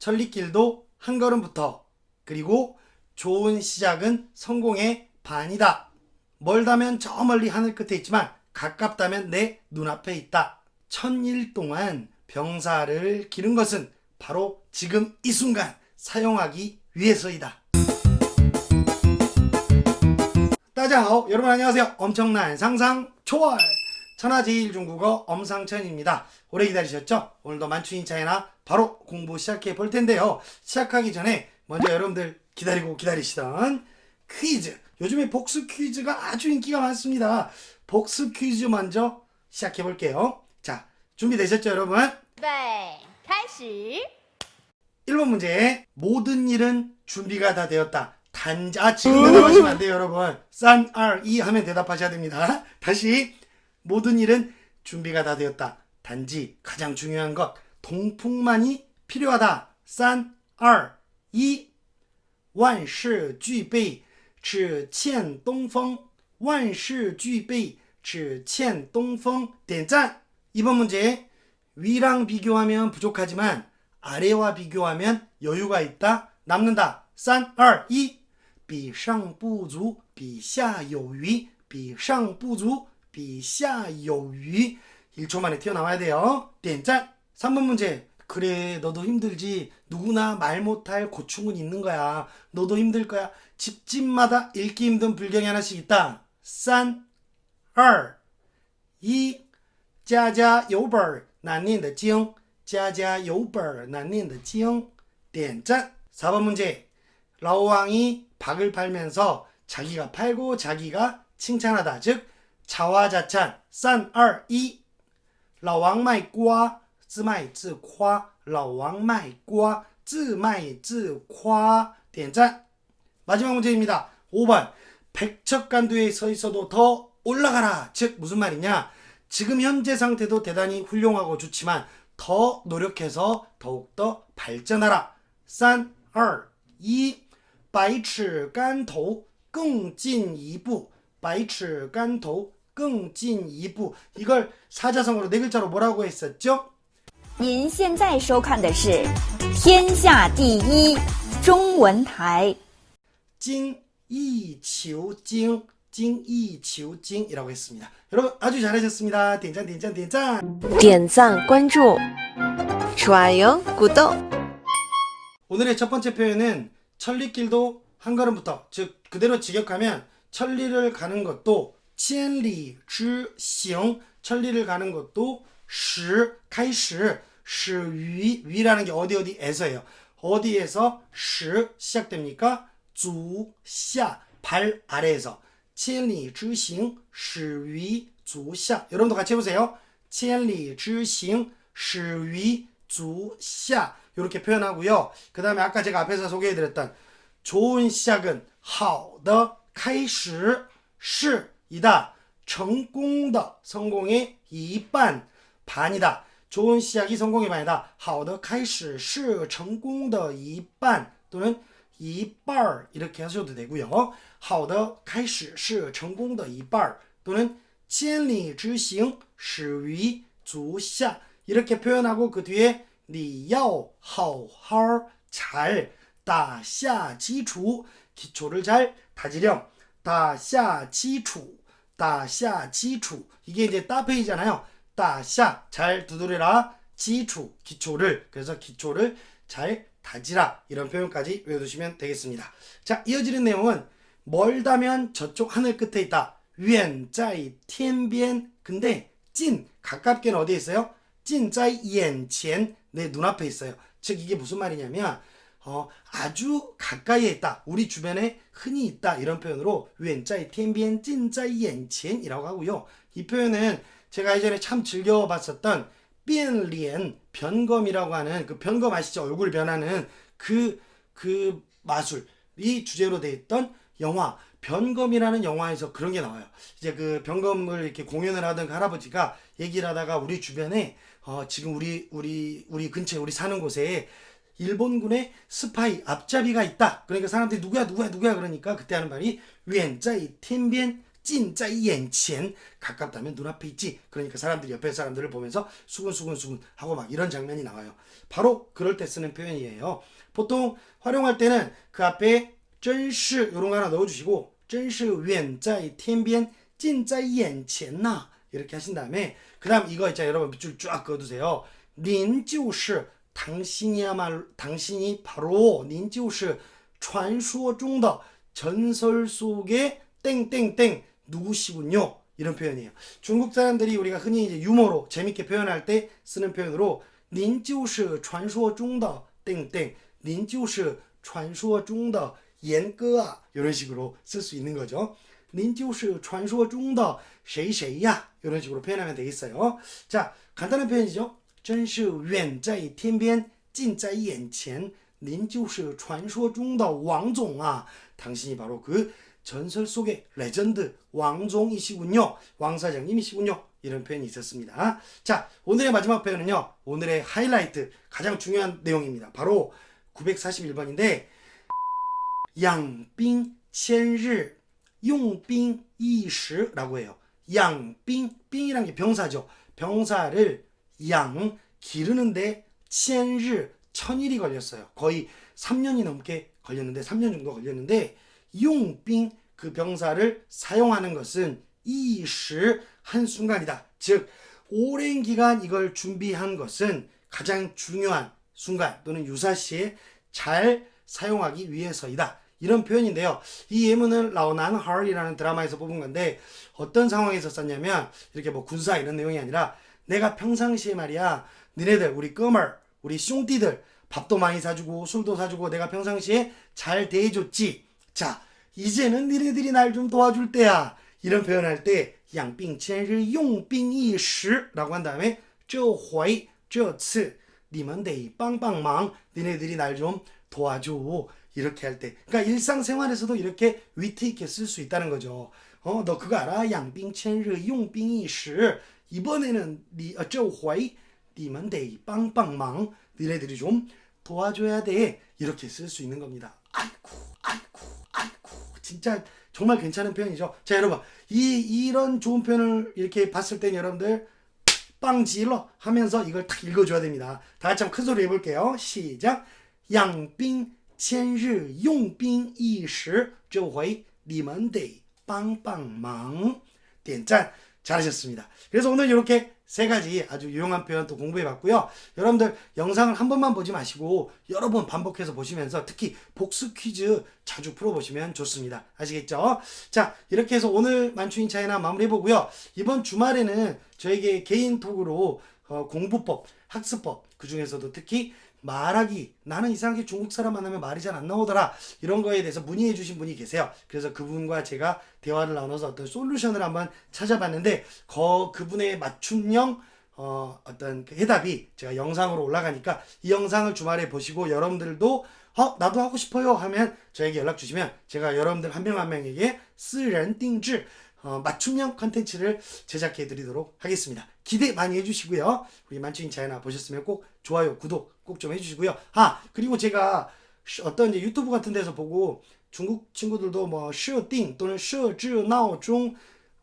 천리길도 한 걸음부터 그리고 좋은 시작은 성공의 반이다. 멀다면 저 멀리 하늘 끝에 있지만 가깝다면 내 눈앞에 있다. 천일 동안 병사를 기른 것은 바로 지금 이 순간 사용하기 위해서이다. 따자하오 여러분 안녕하세요. 엄청난 상상 초월 천하제일중국어 엄상천입니다. 오래 기다리셨죠? 오늘도 만추인 차이나 바로 공부 시작해 볼 텐데요. 시작하기 전에 먼저 여러분들 기다리고 기다리시던 퀴즈. 요즘에 복습 퀴즈가 아주 인기가 많습니다. 복습 퀴즈 먼저 시작해 볼게요. 자, 준비되셨죠, 여러분? 네, 다시. 1번 문제. 모든 일은 준비가 다 되었다. 단자, 아, 지금 대답하시면 안 돼요, 여러분. 3, 2, 2 하면 대답하셔야 됩니다. 다시. 모든 일은 준비가 다 되었다. 단지 가장 중요한 것, 동풍만이 필요하다. 싼, R, E. 万事俱备，只欠东风。万事俱备，只欠东风。点赞. 2번 문제. 위랑 비교하면 부족하지만 아래와 비교하면 여유가 있다. 남는다. 3, 2, 1. 比上不足，比下有余。比上不足， 比下有余. 1초 만에 튀어나와야 돼요. 点赞. 3번 문제. 그래, 너도 힘들지. 누구나 말 못할 고충은 있는 거야. 너도 힘들 거야. 집집마다 읽기 힘든 불경이 하나씩 있다. 3, 2, 一，家家有本儿难念的经，家家有本儿难念的经。点赞. 4번 문제. 라오왕이 박을 팔면서 자기가 팔고 자기가 칭찬하다. 즉 자화자찬. 3, 2, 1. 老王卖瓜，自卖自夸。老王卖瓜，自卖自夸。点赞. 마지막 문제입니다. 5번. 백척간두에 서 있어도 더 올라가라. 즉 무슨 말이냐? 지금 현재 상태도 대단히 훌륭하고 좋지만 더 노력해서 더욱더 발전하라. 3, 2, 1. 百尺竿头更进一步.百尺竿头 更进一步. 이걸 사자성어로 네 글자로 뭐라고 했었죠? 您现在收看的是《天下第一中文台》。 징이求精, 징이求精이라고 했습니다. 여러분 아주 잘하셨습니다. 된장 된장 된장. 点赞、关注、좋아요、鼓动。 오늘의 첫 번째 표현은 천리길도 한 걸음부터 즉 그대로 직역하면 천리를 가는 것도 千里之行 천리를 가는 것도 始开始始于위라는 게 어디 어디에서예요. 어디에서 始 시작됩니까? 足下발 아래에서 千里之行始于足下 여러분도 같이 해보세요. 千里之行始于足下이렇게 표현하고요. 그 다음에 아까 제가 앞에서 소개해드렸던 좋은 시작은 好的开始是 이다. 成功的 성공의 一半 반이다. 좋은 시작이 성공의 반이다. 好的开始是成功的一半 또는 一半 이렇게 하셔도 되고요. 好的开始是成功的一半 또는 千里之行始于足下 이렇게 표현하고 그 뒤에 你要好好잘打下基础 기초를 잘 다지렴 打下基础 다샤 지추 이게 이제 따페이잖아요. 다샤 잘 두드려라 지추 기초를 그래서 기초를 잘 다지라 이런 표현까지 외워두시면 되겠습니다. 자 이어지는 내용은 멀다면 저쪽 하늘 끝에 있다. 위엔짜이 텐비엔 근데 찐 가깝게는 어디에 있어요? 찐짜이 이엔첸 내 눈앞에 있어요. 즉 이게 무슨 말이냐면 어, 아주 가까이에 있다. 우리 주변에 흔히 있다. 이런 표현으로 왠짜이 텐비엔 찐짜이 엔첸이라고 하고요. 이 표현은 제가 예전에 참 즐겨봤었던 삐엔리엔 변검이라고 하는 그 변검 아시죠? 얼굴 변하는 그그 마술이 주제로 돼 있던 영화 변검이라는 영화에서 그런 게 나와요. 이제 그 변검을 이렇게 공연을 하던 그 할아버지가 얘기를 하다가 우리 주변에 어, 지금 우리 우리 우리 근처에 우리 사는 곳에 일본군의 스파이 앞잡이가 있다. 그러니까 사람들이 누구야 누구야 누구야 그러니까 그때 하는 말이 왼자이 팀비엔 찐짜이 옌첸 가깝다면 눈앞에 있지. 그러니까 사람들이 옆에 사람들을 보면서 수근수근수근 하고 막 이런 장면이 나와요. 바로 그럴 때 쓰는 표현이에요. 보통 활용할 때는 그 앞에 쩐시 요런 거 하나 넣어주시고 쩐시 왼짜이 텐변 찐짜이 옌첸나 이렇게 하신 다음에 그 다음 이거 있잖아요. 여러분 밑줄 쫙 그어두세요. 린就是 당신이야말로 당신이 바로 您就是传说中的 전설 속의 땡땡땡 누구시군요. 이런 표현이에요. 중국 사람들이 우리가 흔히 이제 유머로 재밌게 표현할 때 쓰는 표현으로 您就是传说中的땡땡您就是传说中的严哥啊 이런 식으로 쓸 수 있는 거죠. 您就是传说中的谁谁呀 이런 식으로 표현하면 되겠어요. 자, 간단한 표현이죠. 真是远在天边近在眼前您就是传说中的王总啊 당신이 바로 그 전설 속의 레전드 왕종이시군요. 왕사장님이시군요. 이런 표현이 있었습니다. 자, 오늘의 마지막 표현은요. 오늘의 하이라이트 가장 중요한 내용입니다. 바로 941번인데 양빙 千日 용빙 20라고 해요. 양빙 빙이란 게 병사죠. 병사를 양 기르는데 千日 천일이 걸렸어요. 거의 3년이 넘게 걸렸는데 3년 정도 걸렸는데 용빙 그 병사를 사용하는 것은 이시 한 순간이다. 즉 오랜 기간 이걸 준비한 것은 가장 중요한 순간 또는 유사시에 잘 사용하기 위해서이다. 이런 표현인데요. 이 예문은 라오난 하얼이라는 드라마에서 뽑은 건데 어떤 상황에서 썼냐면 이렇게 뭐 군사 이런 내용이 아니라 내가 평상시에 말이야 니네들 우리 끄멀 우리 숑띠들 밥도 많이 사주고 술도 사주고 내가 평상시에 잘 대해줬지. 자 이제는 니네들이 날 좀 도와줄 때야. 이런 표현할 때 양빙첸을 용빙이시라고 한 다음에 저회이 저츠 니먼데이 빵빵망 니네들이 날 좀 도와줘 이렇게 할 때 그러니까 일상생활에서도 이렇게 위트 있게 쓸 수 있다는 거죠. 어 너 그거 알아? 양빙첸르 용빙이시 이번에는 니, 어, 这回你们得帮帮忙 니네들이 좀 도와줘야 돼 이렇게 쓸 수 있는 겁니다 아이고 아이고 아이고 진짜 정말 괜찮은 표현이죠. 자 여러분 이 이런 좋은 표현을 이렇게 봤을 땐 여러분들 빵질러 하면서 이걸 딱 읽어줘야 됩니다. 다 같이 한번 큰 소리 해볼게요. 시작. 养兵千日用兵一时这回你们得帮帮忙点赞 잘하셨습니다. 그래서 오늘 이렇게 세 가지 아주 유용한 표현 또 공부해 봤고요. 여러분들 영상을 한 번만 보지 마시고 여러 번 반복해서 보시면서 특히 복수 퀴즈 자주 풀어보시면 좋습니다. 아시겠죠? 자, 이렇게 해서 오늘 만추인 차이나 마무리해 보고요. 이번 주말에는 저에게 개인 톡으로 어, 공부법, 학습법, 그 중에서도 특히 말하기 나는 이상하게 중국 사람 만나면 말이 잘 안 나오더라. 이런 거에 대해서 문의해 주신 분이 계세요. 그래서 그분과 제가 대화를 나눠서 어떤 솔루션을 한번 찾아봤는데 거, 그분의 맞춤형 어, 어떤 그 해답이 제가 영상으로 올라가니까 이 영상을 주말에 보시고 여러분들도 어, 나도 하고 싶어요 하면 저에게 연락 주시면 제가 여러분들 한 명 한 명에게 쓰렌띵즈 어, 맞춤형 컨텐츠를 제작해 드리도록 하겠습니다. 기대 많이 해주시고요. 우리 만추인 자연아 보셨으면 꼭 좋아요, 구독 꼭 좀 해주시고요. 아 그리고 제가 어떤 이제 유튜브 같은 데서 보고 중국 친구들도 뭐 슈팅 또는 슈즈나오중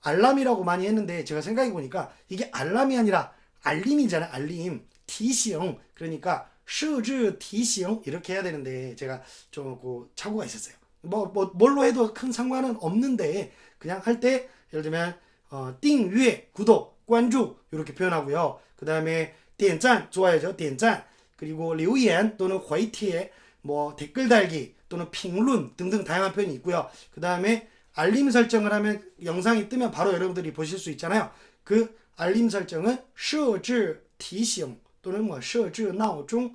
알람이라고 많이 했는데 제가 생각해 보니까 이게 알람이 아니라 알림이잖아요. 알림 티시형 그러니까 슈즈 티시형 이렇게 해야 되는데 제가 좀그 착오가 있었어요. 뭐, 뭐 뭘로 해도 큰 상관은 없는데 그냥 할 때 예를 들면 어, 订阅 구독, 关注 이렇게 표현하고요. 그 다음에 点赞 좋아요죠. 点赞 그리고 留言 또는 回帖뭐 댓글 달기 또는评论 등등 다양한 표현이 있고요. 그 다음에 알림 설정을 하면 영상이 뜨면 바로 여러분들이 보실 수 있잖아요. 그 알림 설정은 设置提醒 또는 뭐 设置闹钟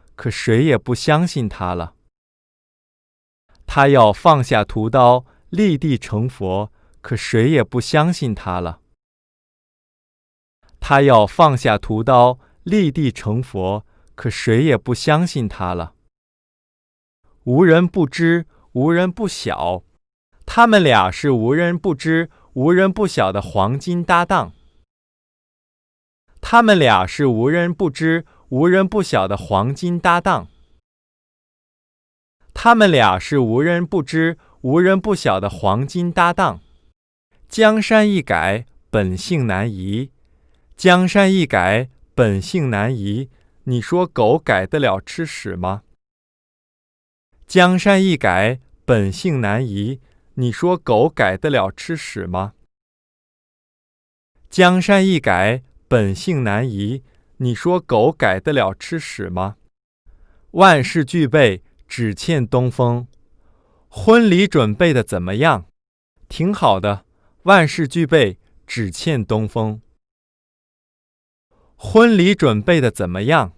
可谁也不相信他了。他要放下屠刀，立地成佛，可谁也不相信他了。他要放下屠刀，立地成佛，可谁也不相信他了。无人不知，无人不晓，他们俩是无人不知、无人不晓的黄金搭档。他们俩是无人不知、无人不晓的黄金搭档。他们俩是无人不知、无人不晓的黄金搭档。江山易改，本性难移。江山易改，本性难移。你说狗改得了吃屎吗？江山易改，本性难移。你说狗改得了吃屎吗？江山易改，本性难移。你说狗改得了吃屎吗？万事俱备，只欠东风。婚礼准备的怎么样？挺好的。万事俱备，只欠东风。婚礼准备的怎么样？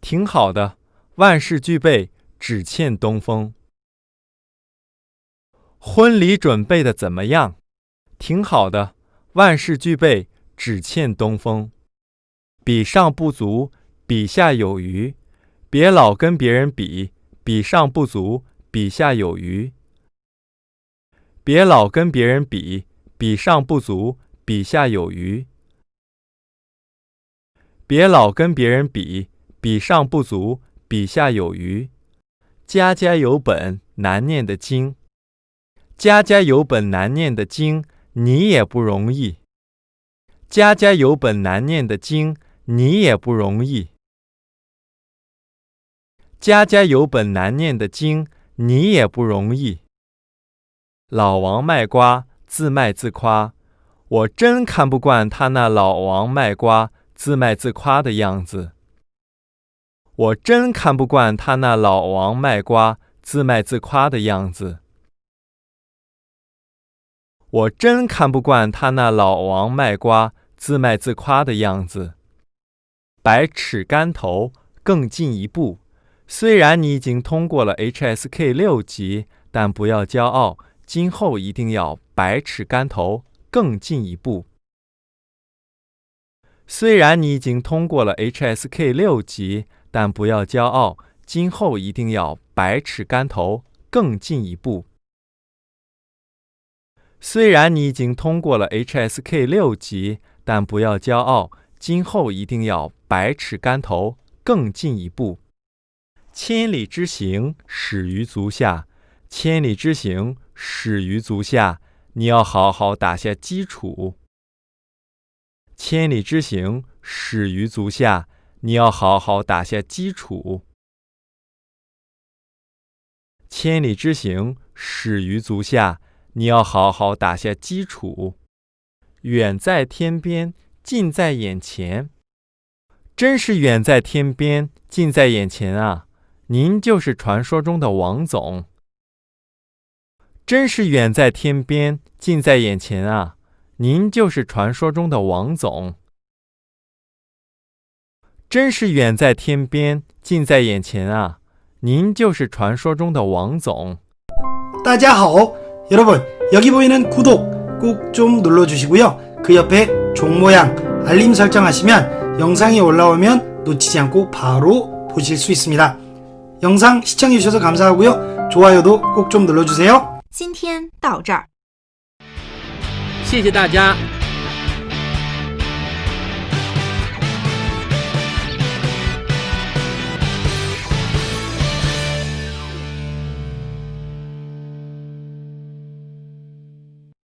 挺好的。万事俱备，只欠东风。婚礼准备的怎么样？挺好的。万事俱备，只欠东风。比上不足，比下有余。别老跟别人比，比上不足，比下有余。别老跟别人比，比上不足，比下有余。别老跟别人比，比上不足，比下有余。家家有本难念的经，家家有本难念的经，你也不容易。家家有本难念的经，你也不容易。家家有本难念的经，你也不容易。老王卖瓜，自卖自夸。我真看不惯他那老王卖瓜、自卖自夸的样子。我真看不惯他那老王卖瓜、自卖自夸的样子。我真看不惯他那老王卖瓜、自卖自夸的样子。百尺竿头，更进一步。虽然你已经通过了 HSK 六级，但不要骄傲，今后一定要百尺竿头，更进一步。虽然你已经通过了 HSK 六级，但不要骄傲，今后一定要百尺竿头，更进一步。虽然你已经通过了 HSK 六级，但不要骄傲，今后一定要百尺竿头，更进一步。千里之行，始于足下。千里之行，始于足下。你要好好打下基础。千里之行，始于足下。你要好好打下基础。千里之行，始于足下。你要好好打下基础。远在天边，近在眼前。真是远在天边，近在眼前啊！您就是传说中的王总。真是远在天边，近在眼前啊！您就是传说中的王总。真是远在天边，近在眼前啊！您就是传说中的王总。大家好， 여러분 여기 보이는 구독 꼭 좀 눌러주시고요. 그 옆에 종 모양 알림 설정하시면 영상이 올라오면 놓치지 않고 바로 보실 수 있습니다. 영상 시청해주셔서 감사하고요. 좋아요도 꼭 좀 눌러주세요. 今天到这儿。谢谢大家